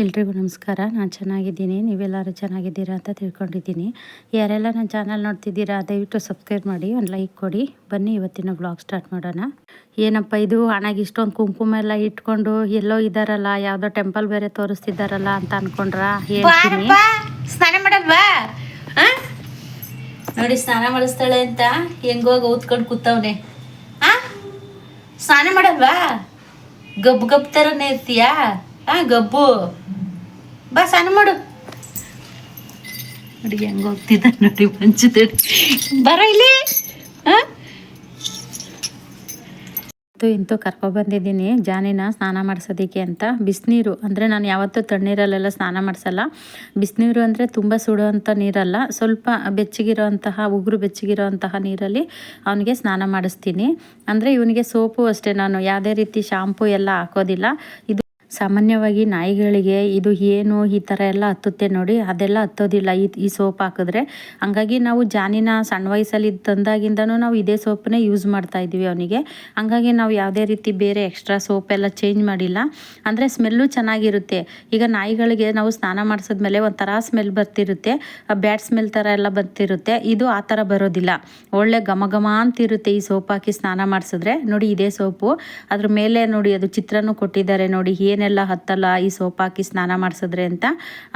ಎಲ್ರಿಗೂ ನಮಸ್ಕಾರ. ನಾನು ಚೆನ್ನಾಗಿದ್ದೀನಿ. ನೀವೆಲ್ಲರೂ ಚೆನ್ನಾಗಿದ್ದೀರಾ ಅಂತ ತಿಳ್ಕೊಂಡಿದ್ದೀನಿ. ಯಾರೆಲ್ಲ ನನ್ನ ಚಾನಲ್ ನೋಡ್ತಿದ್ದೀರಾ, ದಯವಿಟ್ಟು ಸಬ್ಸ್ಕ್ರೈಬ್ ಮಾಡಿ, ಒಂದು ಲೈಕ್ ಕೊಡಿ. ಬನ್ನಿ ಇವತ್ತಿನ ಬ್ಲಾಗ್ ಸ್ಟಾರ್ಟ್ ಮಾಡೋಣ. ಏನಪ್ಪ ಇದು? ಹಣಗೆ ಇಷ್ಟೊಂದು ಕುಂಕುಮ ಎಲ್ಲ ಇಟ್ಕೊಂಡು ಎಲ್ಲೋ ಇದ್ದಾರಲ್ಲ, ಯಾವುದೋ ಟೆಂಪಲ್ ಬೇರೆ ತೋರಿಸ್ತಿದ್ದಾರಲ್ಲ ಅಂತ ಅನ್ಕೊಂಡ್ರ ಹೇಳ್ತೀನಿ. ಸ್ನಾನ ಮಾಡಲ್ವಾ? ನೋಡಿ ಸ್ನಾನ ಮಾಡಿಸ್ತಾಳೆ ಅಂತ ಹೆಂಗೋಗ ಊದ್ಕೊಂಡು ಕೂತವನೆ. ಸ್ನಾನ ಮಾಡಲ್ವಾ ಗಬ್ ಗಬ್ ಥರನೇ ಇರ್ತೀಯಾ? ಆ ಗಬ್ಬು ಬಾ ಸ್ನಾನ ಮಾಡು. ನೋಡಿ ನೋಡಿ ಮಂಚದ ಬರ ಇಲ್ಲಿ. ಇಂತೂ ಇಂತೂ ಕರ್ಕೊಬಂದಿದ್ದೀನಿ ಜಾನಿನ ಸ್ನಾನ ಮಾಡಿಸೋದಕ್ಕೆ ಅಂತ. ಬಿಸಿನೀರು ಅಂದರೆ ನಾನು ಯಾವತ್ತೂ ತಣ್ಣೀರಲ್ಲೆಲ್ಲ ಸ್ನಾನ ಮಾಡಿಸಲ್ಲ. ಬಿಸಿನೀರು ಅಂದರೆ ತುಂಬ ಸುಡುವಂಥ ನೀರಲ್ಲ. ಸ್ವಲ್ಪ ಬೆಚ್ಚಗಿರೋಂತಹ ಉಗುರು ಬೆಚ್ಚಗಿರೋಂತಹ ನೀರಲ್ಲಿ ಅವನಿಗೆ ಸ್ನಾನ ಮಾಡಿಸ್ತೀನಿ. ಅಂದರೆ ಇವನಿಗೆ ಸೋಪು ಅಷ್ಟೇ ನಾನು. ಯಾವುದೇ ರೀತಿ ಶಾಂಪು ಎಲ್ಲ ಹಾಕೋದಿಲ್ಲ. ಇದು ಸಾಮಾನ್ಯವಾಗಿ ನಾಯಿಗಳಿಗೆ ಇದು ಏನು ಈ ಥರ ಎಲ್ಲ ಹತ್ತುತ್ತೆ ನೋಡಿ, ಅದೆಲ್ಲ ಹತ್ತೋದಿಲ್ಲ. ಈ ಈ ಸೋಪ್ ಹಾಕಿದ್ರೆ ಹಂಗಾಗಿ ನಾವು ಜಾನಿನ ಸಣ್ಣ ವಯಸ್ಸಲ್ಲಿ ತಂದಾಗಿಂದನೂ ನಾವು ಇದೇ ಸೋಪನ್ನೇ ಯೂಸ್ ಮಾಡ್ತಾ ಇದ್ದೀವಿ ಅವನಿಗೆ. ಹಂಗಾಗಿ ನಾವು ಯಾವುದೇ ರೀತಿ ಬೇರೆ ಎಕ್ಸ್ಟ್ರಾ ಸೋಪ್ ಎಲ್ಲ ಚೇಂಜ್ ಮಾಡಿಲ್ಲ. ಅಂದರೆ ಸ್ಮೆಲ್ಲು ಚೆನ್ನಾಗಿರುತ್ತೆ. ಈಗ ನಾಯಿಗಳಿಗೆ ನಾವು ಸ್ನಾನ ಮಾಡಿಸಿದ್ಮೇಲೆ ಒಂಥರ ಸ್ಮೆಲ್ ಬರ್ತಿರುತ್ತೆ. ಬ್ಯಾಡ್ ಸ್ಮೆಲ್ ಥರ ಎಲ್ಲ ಬರ್ತಿರುತ್ತೆ. ಇದು ಆ ಥರ ಬರೋದಿಲ್ಲ. ಒಳ್ಳೆ ಘಮ ಘಮ ಅಂತಿರುತ್ತೆ ಈ ಸೋಪ್ ಹಾಕಿ ಸ್ನಾನ ಮಾಡಿಸಿದ್ರೆ. ನೋಡಿ ಇದೇ ಸೋಪು. ಅದ್ರ ಮೇಲೆ ನೋಡಿ ಅದು ಚಿತ್ರನೂ ಕೊಟ್ಟಿದ್ದಾರೆ ನೋಡಿ ಏನೆಲ್ಲ ಹತ್ತಲ್ಲ, ಈ ಸೋಪ್ ಹಾಕಿ ಸ್ನಾನ ಮಾಡಿಸಿದ್ರೆ ಅಂತ.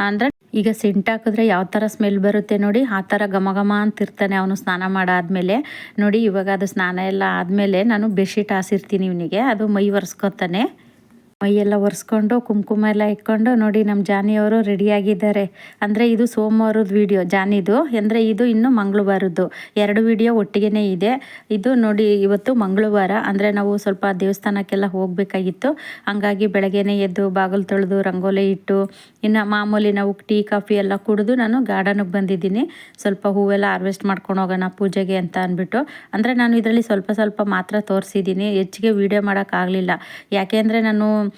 ಅಂದರೆ ಈಗ ಸೆಂಟ್ ಹಾಕಿದ್ರೆ ಯಾವ ತರ ಸ್ಮೆಲ್ ಬರುತ್ತೆ ನೋಡಿ, ಆ ತರ ಘಮ ಘಮ ಅಂತಿರ್ತಾನೆ ಅವನು ಸ್ನಾನ ಮಾಡಾದ್ಮೇಲೆ. ನೋಡಿ ಇವಾಗ ಅದು ಸ್ನಾನ ಎಲ್ಲ ಆದ್ಮೇಲೆ ನಾನು ಬೆಡ್ಶೀಟ್ ಹಾಸಿರ್ತೀನಿ ಇವನಿಗೆ, ಅದು ಮೈ ಒರೆಸ್ಕೊತಾನೆ. ಮೈಯೆಲ್ಲ ಒರೆಸ್ಕೊಂಡು ಕುಂಕುಮ ಎಲ್ಲ ಇಟ್ಕೊಂಡು ನೋಡಿ ನಮ್ಮ ಜಾನಿಯವರು ರೆಡಿಯಾಗಿದ್ದಾರೆ. ಅಂದರೆ ಇದು ಸೋಮವಾರದ ವಿಡಿಯೋ ಜಾನಿದು. ಅಂದರೆ ಇದು ಇನ್ನು ಮಂಗಳವಾರದ್ದು. ಎರಡು ವಿಡಿಯೋ ಒಟ್ಟಿಗೆ ಇದೆ. ಇದು ನೋಡಿ ಇವತ್ತು ಮಂಗಳವಾರ. ಅಂದರೆ ನಾವು ಸ್ವಲ್ಪ ದೇವಸ್ಥಾನಕ್ಕೆಲ್ಲ ಹೋಗಬೇಕಾಗಿತ್ತು. ಹಂಗಾಗಿ ಬೆಳಗ್ಗೆನೇ ಎದ್ದು ಬಾಗಿಲು ತೊಳೆದು ರಂಗೋಲಿ ಇಟ್ಟು ಇನ್ನು ಮಾಮೂಲಿ ನಾವು ಟೀ ಕಾಫಿ ಎಲ್ಲ ಕುಡಿದು ನಾನು ಗಾರ್ಡನ್ಗೆ ಬಂದಿದ್ದೀನಿ. ಸ್ವಲ್ಪ ಹೂವೆಲ್ಲ ಹಾರ್ವೆಸ್ಟ್ ಮಾಡ್ಕೊಂಡು ಹೋಗೋಣ ಪೂಜೆಗೆ ಅಂತ ಅಂದ್ಬಿಟ್ಟು. ಅಂದರೆ ನಾನು ಇದರಲ್ಲಿ ಸ್ವಲ್ಪ ಸ್ವಲ್ಪ ಮಾತ್ರ ತೋರಿಸಿದ್ದೀನಿ. ಹೆಚ್ಚಿಗೆ ವೀಡಿಯೋ ಮಾಡೋಕ್ಕಾಗಲಿಲ್ಲ. ಯಾಕೆಂದರೆ ನಾನು ಆ,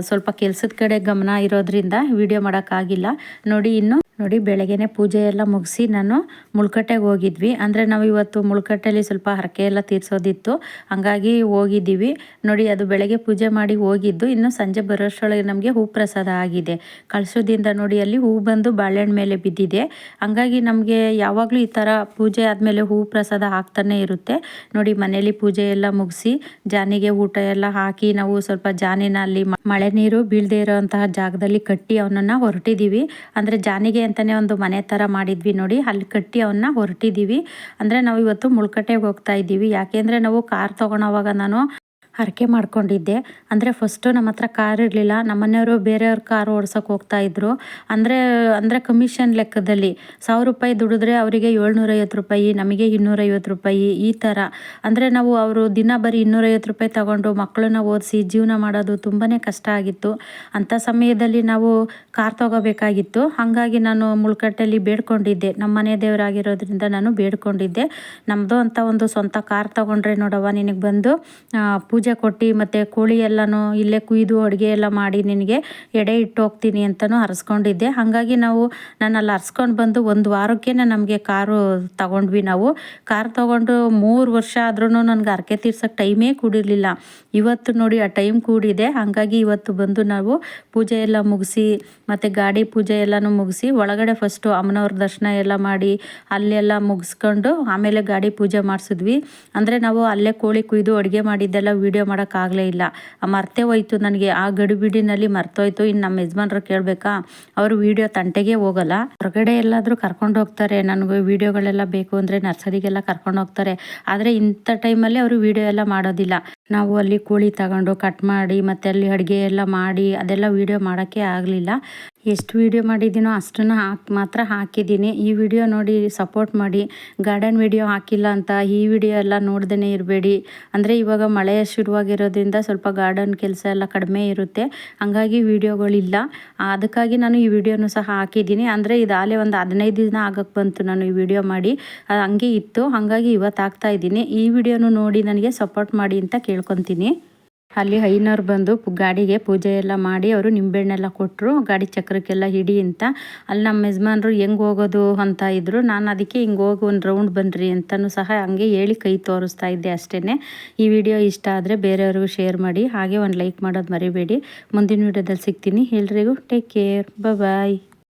ಸ್ವಲ್ಪ ಕೆಲಸದ ಕಡೆ ಗಮನ ಇರೋದ್ರಿಂದ ವಿಡಿಯೋ ಮಾಡೋಕ್ಕಾಗಿಲ್ಲ. ನೋಡಿ ಇನ್ನು ನೋಡಿ, ಬೆಳಗ್ಗೆನೆ ಪೂಜೆ ಎಲ್ಲ ಮುಗಿಸಿ ನಾನು ಮುಳ್ಕಟ್ಟೆಗೆ ಹೋಗಿದ್ವಿ. ಅಂದರೆ ನಾವು ಇವತ್ತು ಮುಳ್ಕಟ್ಟೆಯಲ್ಲಿ ಸ್ವಲ್ಪ ಹರಕೆ ಎಲ್ಲ ತೀರಿಸೋದಿತ್ತು. ಹಂಗಾಗಿ ಹೋಗಿದ್ದೀವಿ. ನೋಡಿ, ಅದು ಬೆಳಗ್ಗೆ ಪೂಜೆ ಮಾಡಿ ಹೋಗಿದ್ದು. ಇನ್ನು ಸಂಜೆ ಬರೋಷ್ಟರೊಳಗೆ ನಮಗೆ ಹೂ ಪ್ರಸಾದ ಆಗಿದೆ. ಕಳಸದಿಂದ ನೋಡಿ, ಅಲ್ಲಿ ಹೂ ಬಂದು ಬಾಳೆಹಣ್ಣು ಮೇಲೆ ಬಿದ್ದಿದೆ. ಹಂಗಾಗಿ ನಮಗೆ ಯಾವಾಗಲೂ ಈ ಥರ ಪೂಜೆ ಆದಮೇಲೆ ಹೂ ಪ್ರಸಾದ ಆಗ್ತಾನೆ ಇರುತ್ತೆ. ನೋಡಿ, ಮನೇಲಿ ಪೂಜೆ ಎಲ್ಲ ಮುಗಿಸಿ ಜಾನಿಗೆ ಊಟ ಎಲ್ಲ ಹಾಕಿ ನಾವು ಸ್ವಲ್ಪ ಜಾನಿನ ಅಲ್ಲಿ ಮಳೆ ನೀರು ಬೀಳದೇ ಇರೋವಂತಹ ಜಾಗದಲ್ಲಿ ಕಟ್ಟಿ ಅವನನ್ನು ಹೊರಟಿದ್ದೀವಿ. ಅಂದರೆ ಜಾನಿಗೆ ಅಂತಲೇ ಒಂದು ಮನೆ ಥರ ಮಾಡಿದ್ವಿ ನೋಡಿ. ಅಲ್ಲಿ ಕಟ್ಟಿ ಅವನ್ನ ಹೊರಟಿದ್ದೀವಿ ಅಂದರೆ ನಾವು ಇವತ್ತು ಮುಳ್ಕಟ್ಟೆಗೆ ಹೋಗ್ತಾ ಇದ್ದೀವಿ ಯಾಕೆಂದರೆ ನಾವು ಕಾರ್ ತೊಗೊಳೋವಾಗ ನಾನು ಹರಕೆ ಮಾಡ್ಕೊಂಡಿದ್ದೆ. ಅಂದರೆ ಫಸ್ಟು ನಮ್ಮ ಹತ್ರ ಕಾರ್ ಇರಲಿಲ್ಲ. ನಮ್ಮನೆಯವರು ಬೇರೆಯವ್ರ ಕಾರ್ ಓಡ್ಸೋಕೆ ಹೋಗ್ತಾ ಇದ್ರು. ಅಂದರೆ ಅಂದರೆ ಕಮಿಷನ್ ಲೆಕ್ಕದಲ್ಲಿ ಸಾವಿರ ರೂಪಾಯಿ ದುಡಿದ್ರೆ ಅವರಿಗೆ ಏಳ್ನೂರೈವತ್ತು ರೂಪಾಯಿ ನಮಗೆ ಇನ್ನೂರೈವತ್ತು ರೂಪಾಯಿ ಈ ಥರ ಅಂದರೆ ನಾವು ಅವರು ದಿನ ಬರೀ ಇನ್ನೂರೈವತ್ತು ರೂಪಾಯಿ ತಗೊಂಡು ಮಕ್ಕಳನ್ನ ಓದಿಸಿ ಜೀವನ ಮಾಡೋದು ತುಂಬಾ ಕಷ್ಟ ಆಗಿತ್ತು. ಅಂಥ ಸಮಯದಲ್ಲಿ ನಾವು ಕಾರ್ ತಗೋಬೇಕಾಗಿತ್ತು. ಹಾಗಾಗಿ ನಾನು ಮುಳ್ಕಟ್ಟೆಯಲ್ಲಿ ಬೇಡ್ಕೊಂಡಿದ್ದೆ. ನಮ್ಮ ಮನೆ ದೇವರಾಗಿರೋದ್ರಿಂದ ನಾನು ಬೇಡ್ಕೊಂಡಿದ್ದೆ. ನಮ್ಮದು ಅಂತ ಒಂದು ಸ್ವಂತ ಕಾರ್ ತಗೊಂಡ್ರೆ ನೋಡವ್ವ ನಿನಗೆ ಬಂದು ಆ, ಪೂಜೆ ಕೊಟ್ಟು ಮತ್ತು ಕೋಳಿ ಎಲ್ಲನೂ ಇಲ್ಲೇ ಕುಯ್ದು ಅಡುಗೆ ಎಲ್ಲ ಮಾಡಿ ನಿನಗೆ ಎಡೆ ಇಟ್ಟು ಹೋಗ್ತೀನಿ ಅಂತಲೂ ಹರಿಸ್ಕೊಂಡಿದ್ದೆ. ಹಾಗಾಗಿ ನಾವು ನಾನು ಅಲ್ಲಿ ಹರ್ಸ್ಕೊಂಡು ಬಂದು ಒಂದು ವಾರಕ್ಕೆ ನಮಗೆ ಕಾರು ತಗೊಂಡ್ವಿ ನಾವು. ಕಾರ್ ತಗೊಂಡು ಮೂರು ವರ್ಷ ಆದ್ರೂ ನನಗೆ ಹರಕೆ ತೀರ್ಸೋಕ್ಕೆ ಟೈಮೇ ಕೂಡಿರಲಿಲ್ಲ. ಇವತ್ತು ನೋಡಿ ಆ ಟೈಮ್ ಕೂಡಿದೆ. ಹಾಗಾಗಿ ಇವತ್ತು ಬಂದು ನಾವು ಪೂಜೆ ಎಲ್ಲ ಮುಗಿಸಿ ಮತ್ತು ಗಾಡಿ ಪೂಜೆ ಎಲ್ಲನೂ ಮುಗಿಸಿ ಒಳಗಡೆ ಫಸ್ಟು ಅಮ್ಮನವ್ರ ದರ್ಶನ ಎಲ್ಲ ಮಾಡಿ ಅಲ್ಲೆಲ್ಲ ಮುಗಿಸ್ಕೊಂಡು ಆಮೇಲೆ ಗಾಡಿ ಪೂಜೆ ಮಾಡಿಸಿದ್ವಿ. ಅಂದರೆ ನಾವು ಅಲ್ಲೇ ಕೋಳಿ ಕುಯ್ದು ಅಡುಗೆ ಮಾಡಿದ್ದೆಲ್ಲ ವೀಡಿಯೋ ಮಾಡೋಕ್ಕಾಗಲೇ ಇಲ್ಲ. ಮರ್ತೇ ಹೋಯ್ತು. ನನಗೆ ಆ ಗಡಿಬಿಡಿನಲ್ಲಿ ಮರ್ತೋಯ್ತು. ಇನ್ನು ನಮ್ಮ ಯಜಮಾನ್ರು ಕೇಳಬೇಕಾ? ಅವರು ವೀಡಿಯೋ ತಂಟೆಗೆ ಹೋಗಲ್ಲ. ಹೊರಗಡೆ ಎಲ್ಲಾದರೂ ಕರ್ಕೊಂಡು ಹೋಗ್ತಾರೆ. ನನಗೆ ವೀಡಿಯೋಗಳೆಲ್ಲ ಬೇಕು ಅಂದರೆ ನರ್ಸರಿಗೆಲ್ಲ ಕರ್ಕೊಂಡು ಹೋಗ್ತಾರೆ. ಆದರೆ ಇಂಥ ಟೈಮಲ್ಲಿ ಅವರು ವೀಡಿಯೋ ಎಲ್ಲ ಮಾಡೋದಿಲ್ಲ. ನಾವು ಅಲ್ಲಿ ಕೋಳಿ ತಗೊಂಡು ಕಟ್ ಮಾಡಿ ಮತ್ತೆ ಅಲ್ಲಿ ಅಡುಗೆ ಎಲ್ಲ ಮಾಡಿ ಅದೆಲ್ಲ ವೀಡಿಯೋ ಮಾಡೋಕ್ಕೆ ಆಗಲಿಲ್ಲ. ಎಷ್ಟು ವೀಡಿಯೋ ಮಾಡಿದ್ದೀನೋ ಅಷ್ಟನ್ನು ಹಾಕಿ ಮಾತ್ರ ಹಾಕಿದ್ದೀನಿ. ಈ ವಿಡಿಯೋ ನೋಡಿ ಸಪೋರ್ಟ್ ಮಾಡಿ. ಗಾರ್ಡನ್ ವಿಡಿಯೋ ಹಾಕಿಲ್ಲ ಅಂತ ಈ ವಿಡಿಯೋ ಎಲ್ಲ ನೋಡ್ದೇ ಇರಬೇಡಿ. ಅಂದರೆ ಇವಾಗ ಮಳೆ ಶುರುವಾಗಿರೋದ್ರಿಂದ ಸ್ವಲ್ಪ ಗಾರ್ಡನ್ ಕೆಲಸ ಎಲ್ಲ ಕಡಿಮೆ ಇರುತ್ತೆ. ಹಾಗಾಗಿ ವಿಡಿಯೋಗಳಿಲ್ಲ. ಅದಕ್ಕಾಗಿ ನಾನು ಈ ವಿಡಿಯೋನು ಸಹ ಹಾಕಿದ್ದೀನಿ. ಅಂದರೆ ಆಲೇ ಒಂದು ಹದಿನೈದು ದಿನ ಆಗಕ್ಕೆ ಬಂತು ನಾನು ಈ ವಿಡಿಯೋ ಮಾಡಿ. ಹಂಗೆ ಇತ್ತು. ಹಾಗಾಗಿ ಇವತ್ತು ಹಾಕ್ತಾ ಇದ್ದೀನಿ. ಈ ವಿಡಿಯೋನು ನೋಡಿ ನನಗೆ ಸಪೋರ್ಟ್ ಮಾಡಿ ಅಂತ ಕೇಳ್ಕೊತೀನಿ. ಅಲ್ಲಿ ಐನವ್ರು ಬಂದು ಗಾಡಿಗೆ ಪೂಜೆ ಎಲ್ಲ ಮಾಡಿ ಅವರು ನಿಂಬೆಹಣ್ಣೆಲ್ಲ ಕೊಟ್ಟರು ಗಾಡಿ ಚಕ್ರಕ್ಕೆಲ್ಲ ಹಿಡಿ ಅಂತ. ಅಲ್ಲಿ ನಮ್ಮ ಯಜಮಾನ್ರು ಹೆಂಗೆ ಹೋಗೋದು ಅಂತ ಇದ್ದರು ನಾನು ಅದಕ್ಕೆ ಹಿಂಗೆ ಹೋಗಿ ಒಂದು ರೌಂಡ್ ಬನ್ನಿರಿ ಅಂತಲೂ ಸಹ ಹಂಗೆ ಹೇಳಿ ಕೈ ತೋರಿಸ್ತಾ ಇದ್ದೆ ಅಷ್ಟೇ ಈ ವಿಡಿಯೋ ಇಷ್ಟ ಆದರೆ ಬೇರೆಯವ್ರಿಗೂ ಶೇರ್ ಮಾಡಿ, ಹಾಗೆ ಒಂದು ಲೈಕ್ ಮಾಡೋದು ಮರಿಬೇಡಿ. ಮುಂದಿನ ವಿಡಿಯೋದಲ್ಲಿ ಸಿಗ್ತೀನಿ. ಎಲ್ರಿಗೂ ಟೇಕ್ ಕೇರ್ ಬಾಯ್